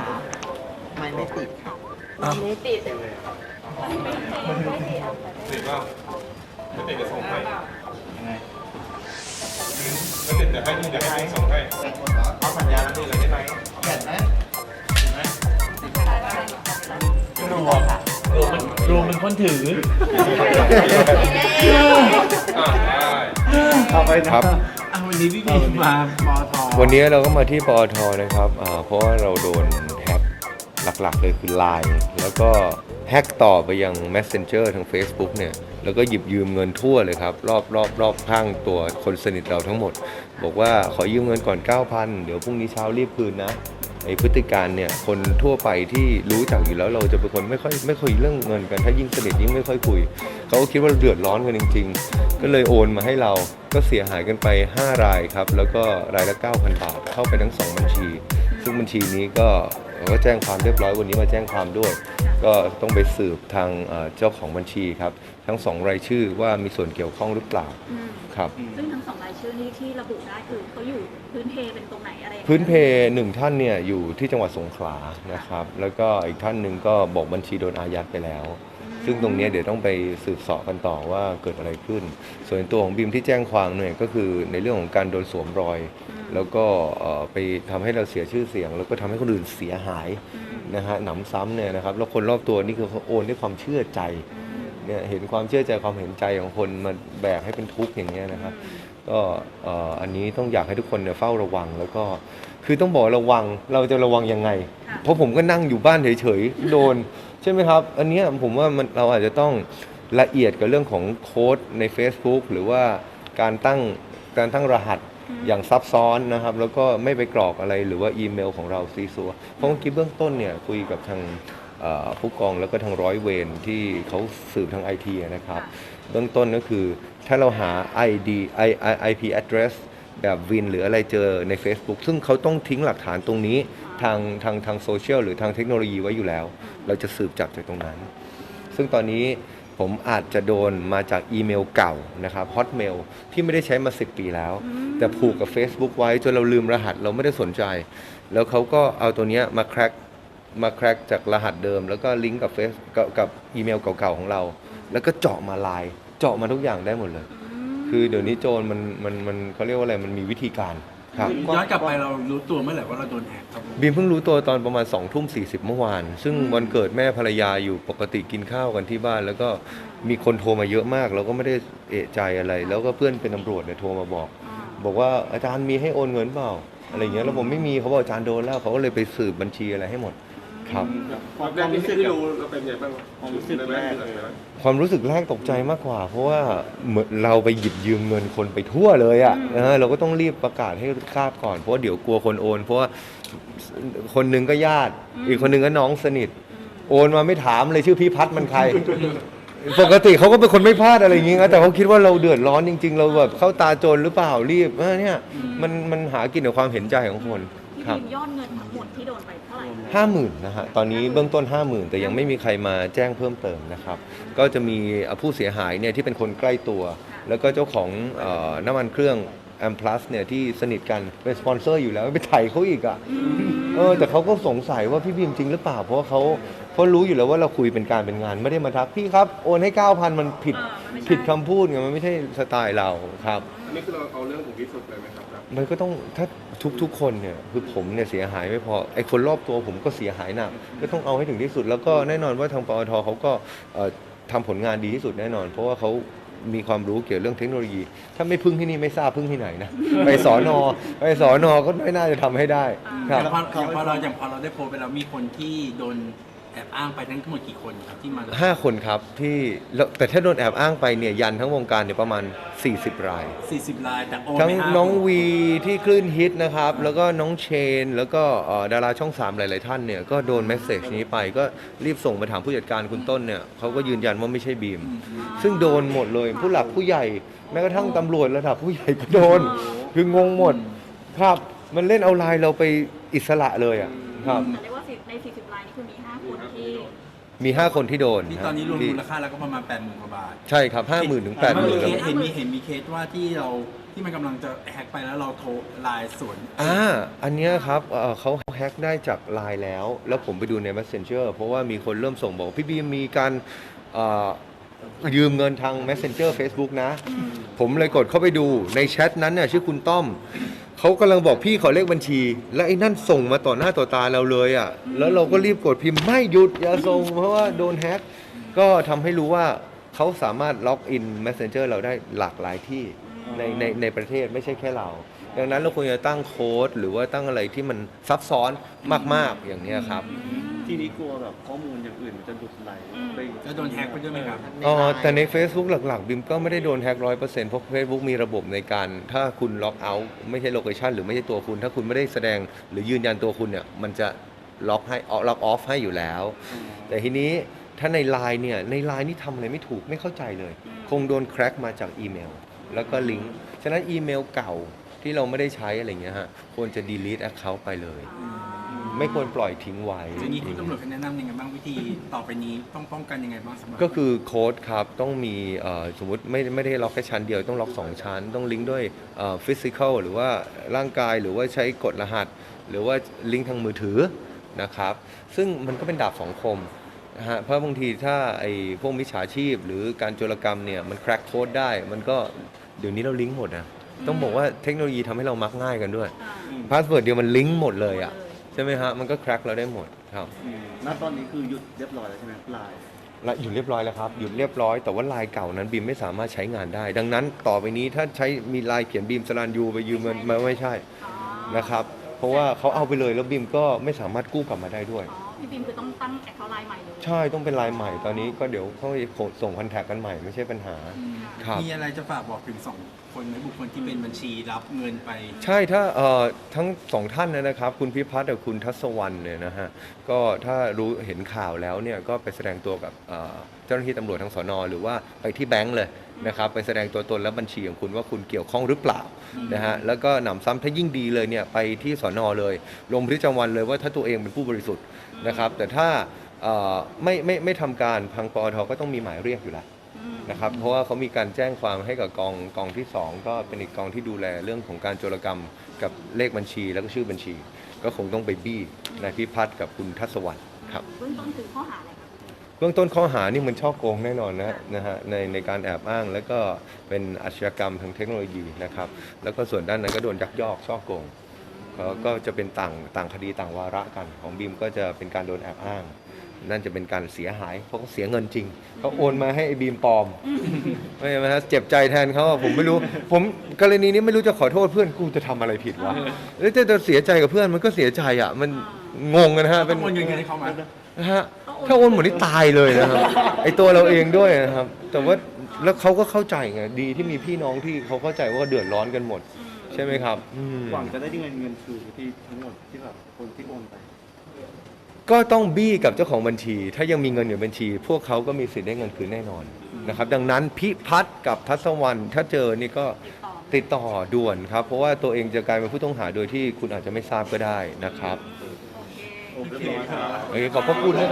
พี่นิดขาไม่ไม่ติดค่ะไม่ติดติดเปล่าไม่ติดจะส่งให้ไม่ติดเดี๋ยวให้เดี๋ยวให้ส่งให้เอาสัญญาณนี่เลยได้ไหมเห็นไหมรวมรวมมันรวมเป็นคนถืออ่าได้เอาไปนะครับอะวันนี้พี่บีมมาปอท วันนี้เราก็มาที่ปอทนะครับ เพราะว่าเราโดนแฮ็กหลักๆเลยคือ Line แล้วก็แฮ็กต่อไปยัง Messenger ทาง Facebook เนี่ย แล้วก็หยิบยืมเงินทั่วเลยครับ รอบรอบรอบข้างตัวคนสนิทเราทั้งหมด บอกว่าขอยืมเงินก่อน 9,000 เดี๋ยวพรุ่งนี้เช้ารีบคืนนะไอ้พฤติการเนี่ยคนทั่วไปที่รู้จักอยู่แล้วเราจะเป็นคนไม่ค่อยไม่ค่อยเรื่องเงินกัน ถ้ายิ่งสนิทยิ่งไม่ค่อยคุย เขาก็คิดว่าเราเดือดร้อนกันจริงๆ ก็เลยโอนมาให้เราก็เสียหายกันไป 5 รายครับ แล้วก็รายละ 9,000 บาท เข้าไปทั้ง 2 บัญชี ซึ่งบัญชีนี้ก็ก็แจ้งความเรียบร้อยวันนี้มาแจ้งความด้วย ก็ต้องไปสืบทางเอ่อเจ้าของบัญชีครับ ทั้งสองรายชื่อว่ามีส่วนเกี่ยวข้องหรือเปล่าอืมครับซึ่งทั้งสองรายชื่อนี้ที่ระบุได้คือเขาอยู่พื้นเพเป็นตรงไหนอะไรยังไงพื้นเพหนึ่งท่านเนี่ยอยู่ที่จังหวัดสงขลานะครับแล้วก็อีกท่านหนึ่งก็บอกบัญชีโดนอายัดไปแล้ว ซึ่งตรงเนี้ยเดี๋ยวต้องไปสืบเสอบกันต่อว่าเกิดอะไรขึ้น ส่วนตัวของบิมที่แจ้งความเนี่ยก็คือในเรื่องของการโดนสวมรอย แล้วก็เอ่อไปทำให้เราเสียชื่อเสียง แล้วก็ทำให้คนอื่นเสียหายอืมนะฮะหนำซ้ำเนี่ยนะครับแล้วคนรอบตัวนี่คือเขาโอนด้วยความเชื่อใจอืมเนี่ยเห็นความเชื่อใจความเห็นใจของคนมาแบกให้เป็นทุกข์อย่างเงี้ยนะครับก็เอ่ออันนี้ต้องอยากให้ทุกคนเนี่ยเฝ้าระวังแล้วก็คือต้องบอกระวังเราจะระวังยังไงค่ะเพราะผมก็นั่งอยู่บ้านเฉยๆโดน ใช่ไหมครับ อันเนี้ยผมว่ามันเราอาจจะต้องละเอียดกับเรื่องของโค้ดใน Facebook หรือว่าการตั้งการตั้งรหัสอย่างซับซ้อนนะครับ แล้วก็ไม่ไปกรอกอะไรหรือว่าอีเมลของเราซีซัวเพราะเมื่อกี้เบื้องต้นเนี่ยคุยกับทางเอ่อผู้กองแล้วก็ทางร้อยเวรที่เขาสืบทางไอทีนะครับ เบื้องต้นก็คือถ้าเราหา ID I, I, IP address แบบวินหรืออะไรเจอใน Facebook ซึ่งเขาต้องทิ้งหลักฐานตรงนี้ทางทางทางโซเชียลหรือทางเทคโนโลยีไว้อยู่แล้ว เราจะสืบจับจากตรงนั้น ซึ่งตอนนี้ผมอาจจะโดนมาจากอีเมลเก่านะครับ Hotmail ที่ไม่ได้ใช้มา 10 ปีแล้ว แต่ผูกกับ Facebook ไว้จนเราลืมรหัสเราไม่ได้สนใจ แล้วเขาก็เอาตัวเนี้ยมาแคร็กมาแคร็กจากรหัสเดิม แล้วก็ลิงก์กับเฟซกับกับอีเมลเก่าๆของเรา แล้วก็เจาะมาไลน์เจาะมาทุกอย่างได้หมดเลย คือเดี๋ยวนี้โจรมันมันมันเขาเรียกว่าอะไรมันมีวิธีการครับ ย้อนกลับไปเรารู้ตัวเมื่อไหร่ว่าเราโดนแฮกครับผมบีมเพิ่งรู้ตัวตอนประมาณ2องทุ่มสีเมื่อวาน ซึ่งวันเกิดแม่ภรรยาอยู่ปกติกินข้าวกันที่บ้าน แล้วก็มีคนโทรมาเยอะมาก เราก็ไม่ได้เอะใจอะไร แล้วก็เพื่อนเป็นตำรวจเนี่ยโทรมาบอก บอกว่าอาจารย์มีให้โอนเงินเปล่าอะไรอย่างเงี้ยแล้วผมไม่มีเขาบอกอาจารย์โดนแล้วเขาก็เลยไปสืบบัญชีอะไรให้หมด ครับ ความแรกที่รู้เราเป็นไงบ้างความรู้สึกแรกเลยนะความรู้สึกแรกตกใจมากกว่า เพราะว่าเหมือนเราไปหยิบยืมเงินคนไปทั่วเลยอะ่ะนะฮะเราก็ต้องรีบประกาศให้ทราบก่อน เพราะว่าเดี๋ยวกลัวคนโอน เพราะว่าคนหนึงก็ญาติ อีกคนหนึงก็น้องสนิท โอนมาไม่ถามเลยชื่อพี่พัฒน์มันใคร ปกติเขาก็เป็นคนไม่พลาดอะไรอย่างงี้นะแต่เขาคิดว่าเราเดือดร้อนจริง ๆ เราแบบเข้าตาโจรหรือเปล่ารีบเออเนี่ยมันมันหากินกับความเห็นใจของคนพี่ครับพิมยอดเงินทั้งหมดที่โดนไปเท่าไห ร่ห้าหมื่นนะฮะตอนนี้เบื้องต้น 5 0,000 แต่ยังไม่มีใครมาแจ้งเพิ่มเติมนะครับ ก็จะมีเอ่อผู้เสียหายเนี่ยที่เป็นคนใกล้ตัว แล้วก็เจ้าของเอ่อน้ำมันเครื่อง แอมพลัสเนี่ยที่สนิทกันเป็นสปอนเซอร์อยู่แล้วไปถ่ายเขาอีกอะเออแต่เขาก็สงสัยว่าพี่บีมจริงหรือเปล่า เพราะว่าเขาเขารู้อยู่แล้วว่าเราคุยเป็นการเป็นงานไม่ได้มาทักพี่ครับโอนให้ 9,000 มันผิดเออมันไม่ใช่ผิดคำพูดไงมันไม่ใช่สไตล์เราครับ อันนี้คือเราเอาเรื่องถึงที่สุดเลยไหมครับมันก็ต้องถ้าทุกทุกคนเนี่ยคือผมเนี่ยเสียหายไม่พอไอ้คนรอบตัวผมก็เสียหายหนักก็ต้องเอาให้ถึงที่สุด แล้วก็แน่นอนว่าทางปอทเขาก็เอ่อทำผลงานดีที่สุดแน่นอน เพราะว่าเขา มีความรู้เกี่ยวเรื่องเทคโนโลยี ถ้าไม่พึ่งที่นี่ไม่ทราบพึ่งที่ไหนนะไปสอนอไปสอนอก็ไม่น่าจะทำให้ได้คอรับย่างพออย่างพอเราอย่างพอเราได้โพสต์ไปแล้วมีคนที่โดน แอบอ้างไปทั้งหมดกี่คนครับที่มาห้าคนครับที่แล้วแต่ถ้าโดนแอบอ้างไปเนี่ยยันทั้งวงการเนี่ยประมาณ 40 ราย 40 รายแต่โอนทั้งไปห้าน้องคนวีที่คลื่นฮิตนะครับ แล้วก็น้องเชน แล้วก็เอ่อดาราช่อง 3 หลาย ๆ ท่านเนี่ยก็โดนเมสเซจนี้ไปก็รีบส่งไปถามผู้จัดการคุณต้นเนี่ยเขาก็ยืนยันว่าไม่ใช่บีม ซึ่งโดนหมดเลยผู้หลักผู้ใหญ่แม้กระทั่งตำรวจระดับผู้ใหญ่ก็โดน คืองงหมดครับมันเล่นเอาไลน์เราไปอิสระเลยอะครับแต่เรียกว่าใน40รายนี่คือมี 5 คนที่ มี 5 คนที่โดนที่นะตอนนี้รวมที่มูลค่าแล้วก็ประมาณ8 0,000กว่าบาท ใช่ครับ5 0,000ถึง80,000เห็แล้วนมีเห็นมีเคสว่าที่เราที่มันกำลังจะแฮกไปแล้วเราโทรไลน์สวนอ่าอันเนี้ยครับเอ่อเขาแฮ็กได้จากไลน์แล้ว แล้วผมไปดูใน Messenger เพราะว่ามีคนเริ่มส่งบอกว่าพี่บีมมีการเอ่อยืมเงินทาง Messenger Facebook นะ ผมเลยกดเข้าไปดูในแชทนั้นเนี่ยชื่อคุณต้อม เขากำลังบอกพี่ขอเลขบัญชี แล้วไอ้นั่นส่งมาต่อหน้าต่อตาเราเลยอะ่ะ แล้วเราก็รีบกดพิมพ์ไม่หยุดอย่าส่งเพราะว่าโดนแฮ็กก็ทำให้รู้ว่าเขาสามารถล็อกอิน Messenger เราได้หลากหลายที่ในในในประเทศไม่ใช่แค่เรา ดังนั้นเราควรจะตั้งโค้ดหรือว่าตั้งอะไรที่มันซับซ้อนมากๆอย่างเนี้ยครับ ทีนี้กลัวแบบข้อมูลอย่างอื่นมันจะหลุดไหลไปจะโดนแฮกไปด้วยไหมครับ อ๋อแต่ใน Facebook หลักๆ บิมก็ไม่ได้โดนแฮ็กร้อยเปอร์เซ็นต์เพราะ Facebook มีระบบในการ ถ้าคุณล็อกเอาท์ไม่ใช่โลเคชันหรือไม่ใช่ตัวคุณ ถ้าคุณไม่ได้แสดงหรือยืนยันตัวคุณเนี่ย มันจะล็อกให้ล็อกออฟให้อยู่แล้ว แต่ทีนี้ถ้าในไลน์เนี่ย ในไลน์นี่ทำอะไรไม่ถูกไม่เข้าใจเลย คงโดนแคร็กมาจากอีเมล แล้วก็ลิงก์ฉะนั้นอีเมลเก่าที่เราไม่ได้ใช้อะไรเงี้ยฮะควรจะ delete account ไปเลย ไม่ควรปล่อยทิ้งไว้ อย่างนี้คุณตำรวจเขาแนะนำยังไงบ้างวิธีต่อไปนี้ต้องป้องกันยังไงบ้างสำหรับก็คือโค้ดครับต้องมีเอ่อสมมติไม่ไม่ได้ล็อกแค่ชั้นเดียวต้องล็อก2ชั้น ต้องลิงก์ด้วยฟิสิกอลหรือว่าร่างกายหรือว่าใช้กดรหัส หรือว่าลิงก์ทางมือถือนะครับ ซึ่งมันก็เป็นดาบสองคมนะฮะเพราะบางทีถ้าไอ้พวกมิจฉาชีพ หรือการโจรกรรมเนี่ยมันแคร็กโค้ดได้ มันก็เดี๋ยวนี้เราลิงก์หมดนะต้องบอกว่าเทคโนโลยีทำให้เรามักง่ายกันด้วยอ่าพาสเวิร์ดเดียวมันลิงก์หมดเลยอะใช่ไหมฮะมันก็แคร็กเราได้หมดครับอืมณตอนนี้คือหยุดเรียบร้อยแล้วใช่ไหมไลน์ละหยุดเรียบร้อยแล้วครับหยุดเรียบร้อยแต่ว่าลายเก่านั้นบีมไม่สามารถใช้งานได้ ดังนั้นต่อไปนี้ถ้าใช้มีลายเขียนบีมสรันยูไปยืมเงินมาไม่ใช่อ๋อนะครับ เพราะว่าเขาเอาไปเลยแล้วบีมก็ไม่สามารถกู้กลับมาได้ด้วย อ๋อ พี่บิมคือต้องตั้งแอคเคาท์ไลน์ใหม่เลยใช่ต้องเป็นลายใหม่ตอนนี้ก็เดี๋ยวเขาส่งคอนแทคกันใหม่ไม่ใช่ปัญหาครับ มีอะไรจะฝากบอกถึงสองคนไหมบุคคลที่เป็นบัญชีรับเงินไป ใช่ถ้าเอ่อทั้งสองท่านเนยนะครับ คุณพิพัฒน์กับคุณทัศวรรณเนี่ยนะฮะก็ถ้ารู้เห็นข่าวแล้วเนี่ยก็ไปแสดงตัวกับเอ่อเจ้าหน้าที่ตำรวจทางสอนอหรือว่าไปที่แบงก์เลย นะครับไปแสดงตัวตนและบัญชีของคุณว่าคุณเกี่ยวข้องหรือเปล่านะฮะแล้วก็หนำซ้ำถ้ายิ่งดีเลยเนี่ยไปที่สอนอเลย ลงบันทึกประจำวันเลยว่าถ้าตัวเองเป็นผู้บริสุทธิ์นะครับแต่ถ้าเอ่อไม่ไม่ไม่ทำการพังปอทก็ต้องมีหมายเรียกอยู่แล้วนะครับเพราะว่าเขามีการแจ้งความให้กับกองกองที่ 2 ก็เป็นอีกกองที่ดูแลเรื่องของการโจรกรรมกับเลขบัญชีแล้วก็ชื่อบัญชี ก็คงต้องไปบี้นายพิพัฒน์กับคุณทัศวรรณครับ เบื้องต้นคือข้อหาอะไรครับ เบื้องต้นข้อหานี่มันช่อโกงแน่นอนนะนะฮะในในการแอบอ้างแล้วก็เป็นอาชญากรรมทางเทคโนโลยีนะครับ แล้วก็ส่วนด้านนั้นก็โดนยักยอกช่อโกงก็ก็จะเป็นต่างต่างคดีต่างวาระกัน ของบีมก็จะเป็นการโดนแอบอ้าง นั่นจะเป็นการเสียหายเพราะเขาเสียเงินจริงเขาโอนมาให้ไอ้บีมปลอมไม่ใช่ไหมฮะเจ็บใจแทนเขาผมไม่รู้ ผมกรณีนี้ไม่รู้จะขอโทษเพื่อนกูจะทำอะไรผิดวะแล้วจะเสียใจกับเพื่อนมันก็เสียใจอะมันงงกันะฮะเป็อนงโอนเงินให้เขาไหม นะฮะถ้าโอนหมดนี่ตายเลยนะครับ ไอตัวเราเองด้วยนะครับ แต่ว่าแล้วเขาก็เข้าใจไงดีที่มีพี่น้องที่เขาเข้าใจว่าเดือดร้อนกันหมด ใช่ไหมครับอืม หวังจะได้เงินเงินคืนที่ทั้งหมดที่แบบคนที่โอนไป ก็ต้องบี้กับเจ้าของบัญชี ถ้ายังมีเงินอยู่ในบัญชี พวกเขาก็มีสิทธิ์ได้เงินคืนแน่นอนนะครับ ดังนั้นพิพัฒน์กับทัศวรรณถ้าเจอนี่ก็ติดต่อติดต่อด่วนครับ เพราะว่าตัวเองจะกลายเป็นผู้ต้องหาโดยที่คุณอาจจะไม่ทราบก็ได้นะครับ โอเคโอเครับโอเคขอบพระคุณนะครับ